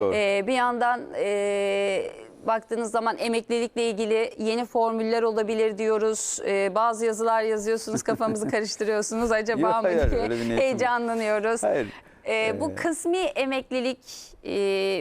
Doğru. Ee, bir yandan e, baktığınız zaman emeklilikle ilgili yeni formüller olabilir diyoruz. Ee, bazı yazılar yazıyorsunuz kafamızı karıştırıyorsunuz acaba Yok, mı hayır, diye öyle bir niyetim yok. heyecanlanıyoruz. Hayır. Ee, bu kısmi emeklilik e,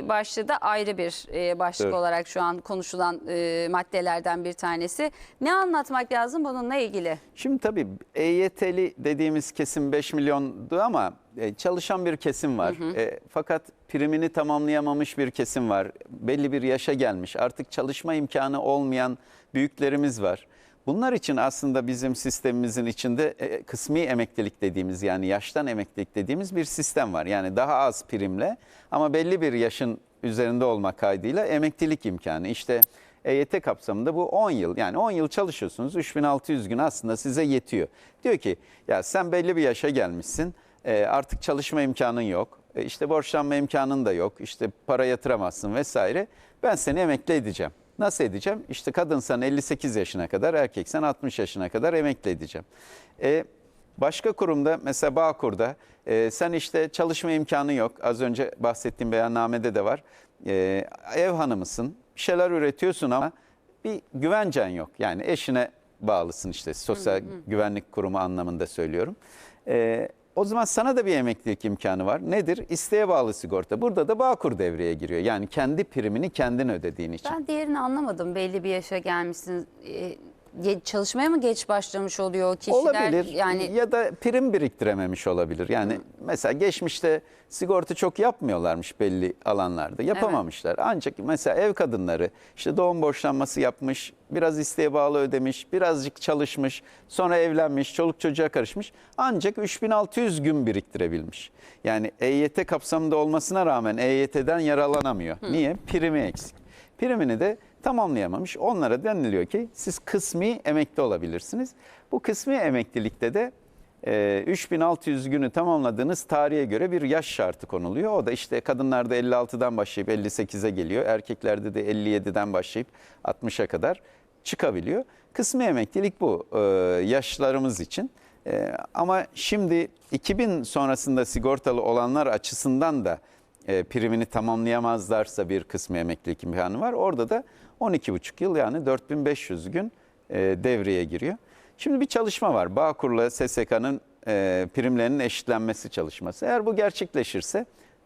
başlığı da ayrı bir e, başlık Evet. olarak şu an konuşulan e, maddelerden bir tanesi. Ne anlatmak lazım bununla ilgili? Şimdi tabii EYT'li dediğimiz kesim 5 milyondu ama e, çalışan bir kesim var. E, fakat primini tamamlayamamış bir kesim var. Belli bir yaşa gelmiş. Artık çalışma imkanı olmayan büyüklerimiz var. Bunlar için aslında bizim sistemimizin içinde e, kısmi emeklilik dediğimiz yani yaştan emeklilik dediğimiz bir sistem var. Yani daha az primle ama belli bir yaşın üzerinde olmak kaydıyla emeklilik imkanı. İşte EYT kapsamında bu 10 yıl yani 10 yıl çalışıyorsunuz 3600 gün aslında size yetiyor. Diyor ki ya sen belli bir yaşa gelmişsin e, artık çalışma imkanın yok e, işte borçlanma imkanın da yok işte para yatıramazsın vesaire ben seni emekli edeceğim. Nasıl edeceğim? İşte kadınsan 58 yaşına kadar erkeksen 60 yaşına kadar emekli edeceğim. E, Başka kurumda mesela Bağkur'da e, sen işte çalışma imkanı yok. Az önce bahsettiğim beyannamede de var. E, ev hanımısın, bir şeyler üretiyorsun ama bir güvencen yok. Yani eşine bağlısın işte sosyal güvenlik kurumu anlamında söylüyorum. E, o zaman sana da bir emeklilik imkanı var. Nedir? İsteğe bağlı sigorta. Burada da Bağkur devreye giriyor. Yani kendi primini kendin ödediğin için. Ben diğerini anlamadım. Belli bir yaşa gelmişsiniz. Ee, ge- çalışmaya mı geç başlamış oluyor o kişiler? Olabilir Yani ya da prim biriktirememiş olabilir. Yani mesela geçmişte sigorta çok yapmıyorlarmış belli alanlarda. Yapamamışlar. Ancak mesela ev kadınları işte doğum borçlanması yapmış, biraz isteğe bağlı ödemiş, birazcık çalışmış, sonra evlenmiş, çoluk çocuğa karışmış. Ancak 3600 gün biriktirebilmiş. Yani EYT kapsamında olmasına rağmen EYT'den yararlanamıyor. Niye? Primi eksik. Primini de tamamlayamamış. Onlara deniliyor ki siz kısmi emekli olabilirsiniz. Bu kısmi emeklilikte de e, 3600 günü tamamladığınız tarihe göre bir yaş şartı konuluyor. O da işte kadınlarda 56'dan başlayıp 58'e geliyor. Erkeklerde de 57'den başlayıp 60'a kadar çıkabiliyor. Kısmi emeklilik bu e, yaşlarımız için. E, ama şimdi 2000 sonrasında sigortalı olanlar açısından da e, primini tamamlayamazlarsa bir kısmı emeklilik imkanı var. Orada da 12,5 yıl yani 4500 gün e, devreye giriyor. Şimdi bir çalışma var. Bağkur'la SSK'nın e, primlerinin eşitlenmesi çalışması. Eğer bu gerçekleşirse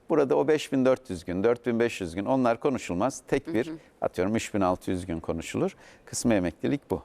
burada o 5400 gün, 4500 gün onlar konuşulmaz. Tek bir atıyorum 3600 gün konuşulur. Kısmı emeklilik bu.